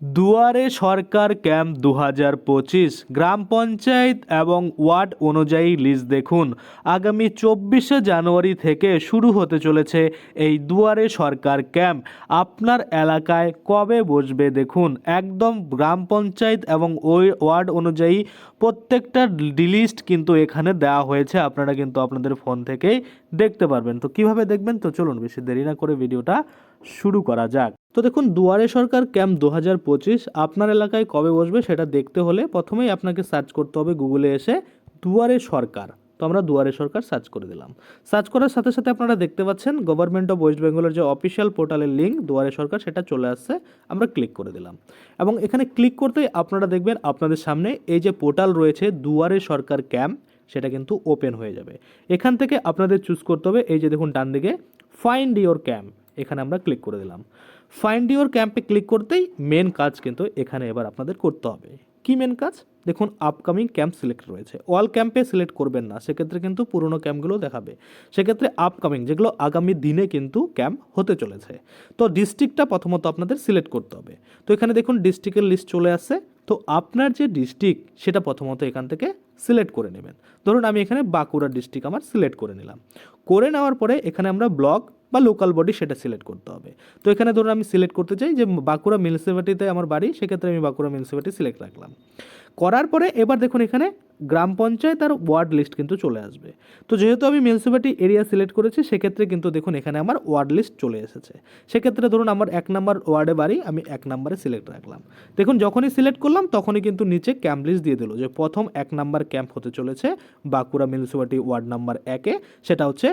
দুয়ারে সরকার ক্যাম্প দু হাজার পঁচিশ, গ্রাম পঞ্চায়েত এবং ওয়ার্ড অনুযায়ী লিস্ট দেখুন। আগামী চব্বিশে জানুয়ারি থেকে শুরু হতে চলেছে এই দুয়ারে সরকার ক্যাম্প। আপনার এলাকায় কবে বসবে দেখুন। একদম গ্রাম পঞ্চায়েত এবং ওই ওয়ার্ড অনুযায়ী প্রত্যেকটা লিস্ট কিন্তু এখানে দেওয়া হয়েছে। আপনারা কিন্তু আপনাদের ফোন থেকেই দেখতে পারবেন। তো কীভাবে দেখবেন? তো চলুন, বেশি দেরি না করে ভিডিওটা শুরু করা যাক। তো দেখুন, দুয়ারে সরকার ক্যাম্প দু হাজার পঁচিশ আপনার এলাকায় কবে বসবে সেটা দেখতে হলে প্রথমেই আপনাকে সার্চ করতে হবে গুগলে এসে দুয়ারে সরকার। তো আমরা দুয়ারে সরকার সার্চ করে দিলাম। সার্চ করার সাথে সাথে আপনারা দেখতে পাচ্ছেন গভর্নমেন্ট অফ ওয়েস্ট বেঙ্গলের যে অফিসিয়াল পোর্টালের লিঙ্ক দুয়ারে সরকার সেটা চলে আসছে। আমরা ক্লিক করে দিলাম। এবং এখানে ক্লিক করতেই আপনারা দেখবেন আপনাদের সামনে এই যে পোর্টাল রয়েছে দুয়ারে সরকার ক্যাম্প, সেটা কিন্তু ওপেন হয়ে যাবে। এখান থেকে আপনাদের চুজ করতে হবে, এই যে দেখুন ডান দিকে ফাইন্ড ইওর ক্যাম্প এখানে আমরা ক্লিক করে দিলাম। ফাইন্ড ইওর ক্যাম্পে ক্লিক করতেই মেন কাজ কিন্তু এখানে এবার আপনাদের করতে হবে। কি মেন কাজ? দেখুন আপকামিং ক্যাম্প সিলেক্ট রয়েছে। অল ক্যাম্পে সিলেক্ট করবেন না, সেক্ষেত্রে কিন্তু পুরনো ক্যাম্পগুলো দেখাবে। সেক্ষেত্রে আপকামিং যেগুলো আগামী দিনে কিন্তু ক্যাম্প হতে চলেছে। তো ডিস্ট্রিক্টটা প্রথমত আপনাদের সিলেক্ট করতে হবে। তো এখানে দেখুন ডিস্ট্রিক্টের লিস্ট চলে আসছে। তো আপনার যে ডিস্ট্রিক্ট সেটা প্রথমত এখান থেকে সিলেক্ট করে নেবেন। ধরুন, আমি এখানে বাঁকুড়া ডিস্ট্রিক্ট আমার সিলেক্ট করে নিলাম। করে নেওয়ার পরে এখানে আমরা ব্লক বা লোকাল বডি সেটা সিলেক্ট করতে হবে। তো এখানে ধরুন আমি সিলেক্ট করতে চাই যে বাঁকুড়া মিউনিসিপ্যালিটিতে আমার বাড়ি, সেক্ষেত্রে আমি বাঁকুড়া মিউনিসিপ্যালিটি সিলেক্ট রাখলাম। করার পরে এবার দেখুন এখানে গ্রাম পঞ্চায়েত আর ওয়ার্ড লিস্ট কিন্তু চলে আসবে। তো যেহেতু আমি মিউনিসিপ্যালিটি এরিয়া সিলেক্ট করেছি, সেক্ষেত্রে কিন্তু দেখুন এখানে আমার ওয়ার্ড লিস্ট চলে এসেছে। সেক্ষেত্রে ধরুন আমার এক নাম্বার ওয়ার্ডে বাড়ি, আমি এক নাম্বারে সিলেক্ট রাখলাম। দেখুন, যখনই সিলেক্ট করলাম, তখনই কিন্তু নিচে ক্যাম্প লিস্ট দিয়ে দিল যে প্রথম এক নাম্বার ক্যাম্প হতে চলেছে বাঁকুড়া মিউনিসিপ্যালিটি ওয়ার্ড নাম্বার একে সেটা হচ্ছে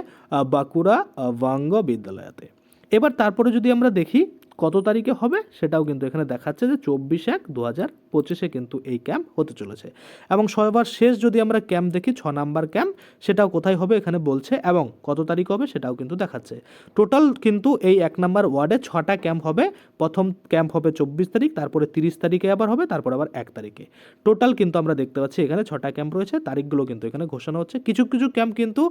বাঁকুড়া বাঙ্গ বিদ্যালয়তে। এবার তারপরে যদি আমরা দেখি, কত তারিখে হবে, সেটাও কিন্তু এখানে দেখাচ্ছে যে চব্বিশ এক দু হাজার পঁচিশে কিন্তু এই ক্যাম্প হতে চলেছে। এবং সবার শেষ যদি আমরা ক্যাম্প দেখি, ছ নাম্বার ক্যাম্প সেটাও কোথায় হবে এখানে বলছে এবং কত তারিখ হবে সেটাও কিন্তু দেখাচ্ছে। টোটাল কিন্তু এই এক নাম্বার ওয়ার্ডে ছটা ক্যাম্প হবে। প্রথম ক্যাম্প হবে চব্বিশ তারিখ, তারপরে তিরিশ তারিখে আবার হবে, তারপর আবার এক তারিখে। টোটাল কিন্তু আমরা দেখতে পাচ্ছি এখানে ছটা ক্যাম্প রয়েছে, তারিখগুলো কিন্তু এখানে ঘোষণা হচ্ছে। কিছু কিছু ক্যাম্প কিন্তু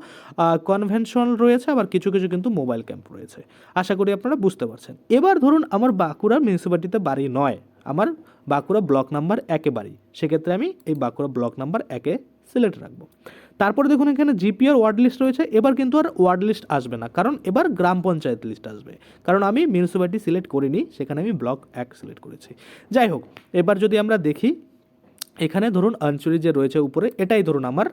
কনভেনশনাল রয়েছে, আবার কিছু কিছু কিন্তু মোবাইল ক্যাম্প রয়েছে। আশা করি আপনারা বুঝতে পারছেন। এবার ধরুন, আমার বাঁকুড়া মিউনিসিপ্যালিটিতে বাড়ি নয়। আমার বাঁকুড়া ব্লক নাম্বার একে বাড়ি সেক্ষেত্রে আমি এই বাঁকুড়া ব্লক নাম্বার একে সিলেক্ট রাখব। তারপরে দেখুন এখানে জিপিআর ওয়ার্ড লিস্ট রয়েছে। এবার কিন্তু আর ওয়ার্ড লিস্ট আসবে না, কারণ এবার গ্রাম পঞ্চায়েত লিস্ট আসবে। কারণ আমি মিউনিসিপ্যালিটি সিলেক্ট করিনি, সেখানে আমি ব্লক এক সিলেক্ট করেছি। যাই হোক, এবার যদি আমরা দেখি, এখানে ধরুন আঞ্চলি যে রয়েছে উপরে, এটাই ধরুন আমার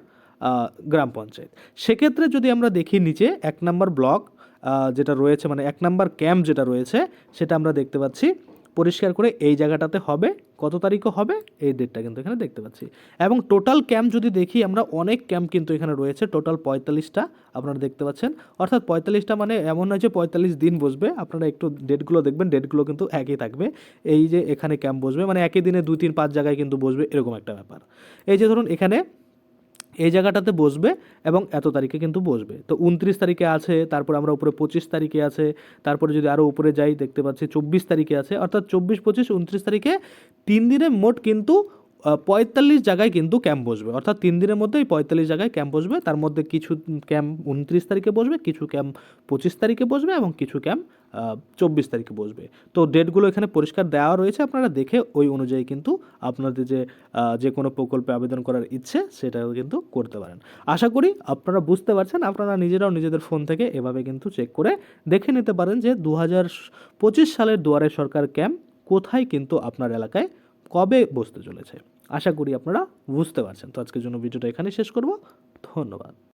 গ্রাম পঞ্চায়েত। সেক্ষেত্রে যদি আমরা দেখি নিচে, এক নম্বর ব্লক যেটা রয়েছে মানে এক নম্বর ক্যাম্প যেটা রয়েছে, সেটা আমরা দেখতে পাচ্ছি। পরিষ্কার করে এই জায়গাটাতে হবে, কত তারিখও হবে, এই ডেটটা কিন্তু এখানে দেখতে পাচ্ছি। এবং টোটাল ক্যাম্প যদি দেখি, আমরা অনেক ক্যাম্প কিন্তু এখানে রয়েছে টোটাল পঁয়তাল্লিশটা আপনারা দেখতে পাচ্ছেন। অর্থাৎ পঁয়তাল্লিশটা মানে এমন নয় যে পঁয়তাল্লিশ দিন বসবে, আপনারা একটু ডেটগুলো দেখবেন ডেটগুলো কিন্তু একই থাকবে। এই যে এখানে ক্যাম্প বসবে মানে একই দিনে দুই তিন, পাঁচ জায়গায় কিন্তু বসবে, এরকম একটা ব্যাপার। এই যে ধরুন এখানে এই জায়গাটাতে বসবে এবং এত তারিখে কিন্তু বসবে। তো উনত্রিশ তারিখে আছে, তারপর আমরা উপরে পঁচিশ তারিখে আছে, তারপরে যদি আরও উপরে যাই, দেখতে পাচ্ছি চব্বিশ তারিখে আছে। অর্থাৎ চব্বিশ, পঁচিশ, উনত্রিশ তারিখে তিন দিনে মোট কিন্তু পঁয়তাল্লিশ জায়গায় কিন্তু ক্যাম্প বসবে। অর্থাৎ তিন দিনের মধ্যে এই পঁয়তাল্লিশ জায়গায় ক্যাম্প বসবে। তার মধ্যে কিছু ক্যাম্প উনত্রিশ তারিখে বসবে, কিছু ক্যাম্প পঁচিশ তারিখে বসবে এবং কিছু ক্যাম্প চব্বিশ তারিখে বসবে। তো ডেটগুলো এখানে পরিষ্কার দেওয়া রয়েছে, আপনারা দেখে ওই অনুযায়ী কিন্তু আপনাদের যে যে কোনো প্রকল্পে আবেদন করার ইচ্ছে, সেটাও কিন্তু করতে পারেন। আশা করি আপনারা বুঝতে পারছেন, আপনারা নিজেরাও নিজেদের ফোন থেকে এভাবে কিন্তু চেক করে দেখে নিতে পারেন যে দু হাজার পঁচিশ সালের দুয়ারে সরকার ক্যাম্প কোথায় কিন্তু আপনার এলাকায় কবে বসতে চলেছে? আশা করি আপনারা বুঝতে পারছেন। তো আজকের জন্য ভিডিওটা এখানে শেষ করব। ধন্যবাদ।